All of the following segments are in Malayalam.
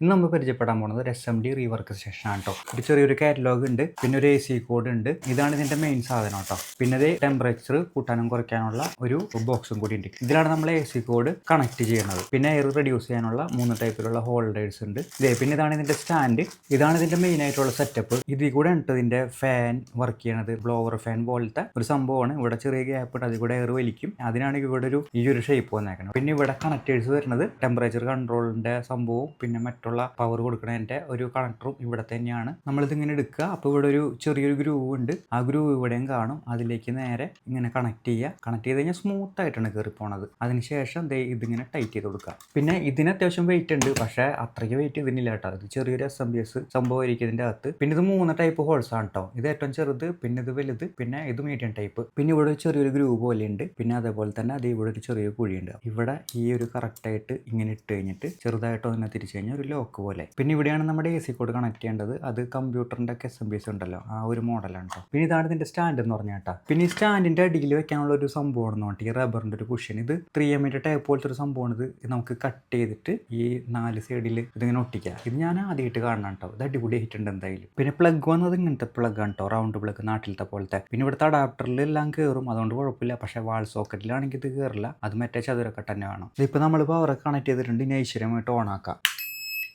ഇന്ന് നമ്മൾ പരിചയപ്പെടാൻ പോകുന്നത് ഒരു S M D rework station ആണ് കേട്ടോ ഒരു ചെറിയൊരു കാറ്റലോഗ് ഉണ്ട് പിന്നെ ഒരു എ സി കോഡ് ഉണ്ട്. ഇതാണ് ഇതിന്റെ മെയിൻ സാധനം കേട്ടോ പിന്നെ ഇത് ടെമ്പറേച്ചർ കൂട്ടാനും കുറയ്ക്കാനുള്ള ഒരു ബോക്സും കൂടി ഉണ്ട്. ഇതിലാണ് നമ്മൾ എ സി കോഡ് കണക്ട് ചെയ്യുന്നത്. പിന്നെ എയർ റെഡ്യൂസ് ചെയ്യാനുള്ള മൂന്ന് ടൈപ്പിലുള്ള ഹോൾഡേഴ്സ് ഉണ്ട്. ഇതേ പിന്നെ ഇതാണ് ഇതിന്റെ സ്റ്റാൻഡ് ഇതാണ് ഇതിന്റെ മെയിൻ ആയിട്ടുള്ള സെറ്റപ്പ് ഇതിൽ കൂടെ ഉണ്ട് ഇതിന്റെ ഫാൻ വർക്ക് ചെയ്യണത്. ബ്ലോവർ ഫാൻ പോലത്തെ ഒരു സംഭവമാണ്. ഇവിടെ ചെറിയ ഗ്യാപ്പ് ഉണ്ട് അതിൽ കൂടെ എയർ വലിക്കും. അതിനാണ് ഇവിടെ ഒരു ഈ ഒരു ഷേപ്പ് വന്നേക്കുന്നത് പിന്നെ ഇവിടെ കണക്ടേഴ്സ് വരുന്നത് ടെമ്പറേച്ചർ കൺട്രോളിന്റെ സംഭവം പിന്നെ മറ്റുള്ള പവർ കൊടുക്കുന്നതിന്റെ ഒരു കണക്ടറും ഇവിടെ തന്നെയാണ്. നമ്മളിത് ഇങ്ങനെ എടുക്കുക. അപ്പോൾ ഇവിടെ ഒരു ചെറിയൊരു ഗ്രൂവ് ഉണ്ട്. ആ ഗ്രൂവ് ഇവിടെയും കാണും. അതിലേക്ക് നേരെ ഇങ്ങനെ കണക്ട് ചെയ്യുക. കണക്ട് ചെയ്ത് കഴിഞ്ഞാൽ സ്മൂത്ത് ആയിട്ടാണ് കയറി പോണത് അതിനുശേഷം ദേ ഇതിങ്ങനെ ടൈറ്റ് ചെയ്ത് കൊടുക്കുക. പിന്നെ ഇതിന് അത്യാവശ്യം വെയിറ്റ് ഉണ്ട്. പക്ഷേ അത്രയ്ക്ക് വെയിറ്റ് ഇതിനില്ല കേട്ടോ. ഇത് ചെറിയൊരു എസ് എം ബി എസ് സംഭവമായിരിക്കും ഇതിന്റെ അകത്ത്. പിന്നെ ഇത് മൂന്ന് ടൈപ്പ് ഹോൾസ് ആണ് കേട്ടോ. ഇത് ഏറ്റവും ചെറുത് പിന്നെ ഇത് വലുത് പിന്നെ ഇത് മീഡിയം ടൈപ്പ് പിന്നെ ഇവിടെ ഒരു ചെറിയൊരു ഗ്രൂവ് പോലെ ഉണ്ട്. പിന്നെ അതേപോലെ തന്നെ അത് ഇവിടെ ഒരു ചെറിയ കുഴിയുണ്ട് ഇവിടെ ഈ ഒരു കറക്റ്റായിട്ട് ഇങ്ങനെ ഇട്ട് കഴിഞ്ഞിട്ട് ചെറുതായിട്ട് ഒന്ന് തിരിച്ചു കഴിഞ്ഞാൽ ഒരു ലോക്ക് പോലെ. പിന്നെ ഇവിടെയാണ് നമ്മുടെ എ സി കോഡ് കണക്ട് ചെയ്യേണ്ടത്. അത് കമ്പ്യൂട്ടറിന്റെ ഒക്കെ എസ് എം ബി എസ് ഉണ്ടല്ലോ. ആ ഒരു മോഡലാണ് കേട്ടോ പിന്നെ ഇതാണ് ഇതിന്റെ സ്റ്റാൻഡ് എന്ന് പറഞ്ഞാൽ കേട്ടോ. പിന്നെ ഈ സ്റ്റാൻഡിന്റെ അടിയിൽ വെക്കാനുള്ള ഒരു സംഭവമാണ് നോട്ട് ഈ റബ്ബറിന്റെ ഒരു കുഷ്യൻ ഇത് ത്രീ എം ഇന്റെ ടൈപ്പ് പോലത്തെ ഒരു സംഭവമാണ് ഇത്. നമുക്ക് കട്ട് ചെയ്തിട്ട് ഈ നാല് സൈഡിൽ ഇതിങ്ങനെ ഒട്ടിക്കാം ഇത് ഞാൻ ആദ്യമായിട്ട് കാണണം കേട്ടോ ഇത് അടിപൊളി ആയിട്ടുണ്ട് എന്തായാലും. പിന്നെ പ്ലഗ് വന്നത് ഇങ്ങനത്തെ പ്ലഗ് ആണ് കേട്ടോ റൗണ്ട് പ്ലഗ് നാട്ടിലത്തെ പോലത്തെ. പിന്നെ ഇവിടുത്തെ അഡാപ്റ്ററിൽ എല്ലാം കയറും അതുകൊണ്ട് കുഴപ്പമില്ല. പക്ഷേ വാൾ സോക്കറ്റിലാണെങ്കിൽ ഇത് കയറില്ല അത് മറ്റേ ചതുരക്കട്ട തന്നെ വേണം. ഇതിപ്പോൾ നമ്മൾ പവറൊക്കെ കണക്ട് ചെയ്തിട്ടുണ്ട്. ഇനി ഐശ്വര്യമായിട്ട് ഓൺ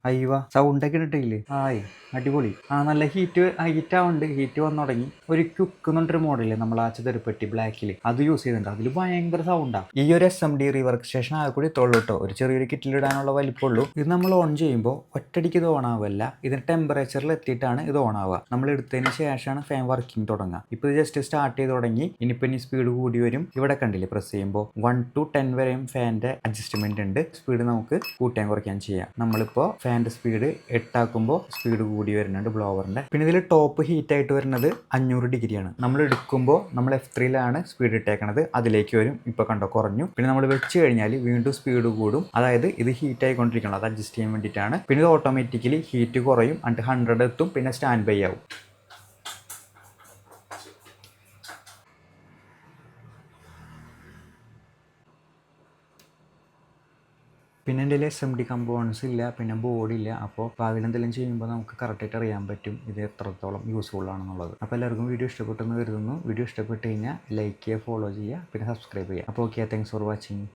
ആക്കാം സൗണ്ട് ഒക്കെ ഇട്ടിട്ടില്ലേ? ആയി അടിപൊളി. ആ നല്ല ഹീറ്റ് ഹീറ്റ് ആവുന്നുണ്ട് ഹീറ്റ് വന്നു തുടങ്ങി. ഒരു ക്യുക്ക് എന്നൊരു മോഡലില്ലേ നമ്മൾ ആ ചെറുപ്പെട്ടി ബ്ലാക്കിൽ അത് യൂസ് ചെയ്യുന്നുണ്ട് അതിൽ ഭയങ്കര സൗണ്ടാണ് ഈ ഒരു S M D rework station ആ കൂടി കേട്ടോ ഒരു ചെറിയൊരു കിറ്റിലിടാനുള്ള വലിപ്പമുള്ളൂ ഇത് നമ്മൾ ഓൺ ചെയ്യുമ്പോൾ ഒറ്റടിക്ക് ഇത് ഓൺ ഇതിന് ടെമ്പറേച്ചറിൽ എത്തിയിട്ടാണ് ഇത് ഓൺ ആവുക. നമ്മൾ എടുത്തതിന് ശേഷമാണ് ഫാൻ വർക്കിംഗ് തുടങ്ങുക. ഇപ്പോൾ ഇത് ജസ്റ്റ് സ്റ്റാർട്ട് ചെയ്ത് തുടങ്ങി. ഇനിയിപ്പോൾ ഇനി സ്പീഡ് കൂടി വരും. ഇവിടെ കണ്ടില്ലേ പ്രസ് ചെയ്യുമ്പോൾ വൺ ടു ടെൻ വരെയും ഫാന്റെ അഡ്ജസ്റ്റ്മെന്റ് ഉണ്ട്. സ്പീഡ് നമുക്ക് കൂട്ടാൻ കുറയ്ക്കാൻ ചെയ്യാം. നമ്മളിപ്പോൾ ഫാന്റെ സ്പീഡ് എട്ടാക്കുമ്പോൾ സ്പീഡ് കൂടി വരുന്നുണ്ട് ബ്ലോവറിന്റെ പിന്നെ ഇതിൽ ടോപ്പ് ഹീറ്റ് ആയിട്ട് വരുന്നത് അഞ്ഞൂറ് ഡിഗ്രിയാണ് നമ്മൾ എടുക്കുമ്പോൾ നമ്മൾ എഫ് ത്രീയിലാണ് സ്പീഡ് ഇട്ടേക്കണത്. അതിലേക്ക് വരും. ഇപ്പോൾ കണ്ടോ കുറഞ്ഞു. പിന്നെ നമ്മൾ വെച്ച് കഴിഞ്ഞാൽ വീണ്ടും സ്പീഡ് കൂടും. അതായത് ഇത് ഹീറ്റ് ആയിക്കൊണ്ടിരിക്കണം. അത് അഡ്ജസ്റ്റ് ചെയ്യാൻ വേണ്ടിയിട്ടാണ്. പിന്നെ ഇത് ഓട്ടോമാറ്റിക്കലി ഹീറ്റ് കുറയും. അണ്ട് ഹൺഡ്രഡ് എത്തും. പിന്നെ സ്റ്റാൻഡ് ബൈ ആവും. പിന്നെ എന്റെ എസ് എം ഡി കമ്പോണൻസ് ഇല്ല പിന്നെ ബോർഡ് ഇല്ല. അപ്പോൾ ഭാവിയിൽ ചെയ്യുമ്പോൾ നമുക്ക് കറക്റ്റായിട്ട് അറിയാൻ പറ്റും ഇത് എത്രത്തോളം യൂസ്ഫുൾ ആണെന്നുള്ളത്. അപ്പോൾ എല്ലാവർക്കും വീഡിയോ ഇഷ്ടപ്പെട്ടെന്ന് കരുതുന്നു. വീഡിയോ ഇഷ്ടപ്പെട്ട് കഴിഞ്ഞാൽ ലൈക്ക് ചെയ്യുക ഫോളോ ചെയ്യുക പിന്നെ സബ്സ്ക്രൈബ് ചെയ്യുക. അപ്പോൾ ഓക്കെ താങ്ക്സ് ഫോർ വാച്ചിങ്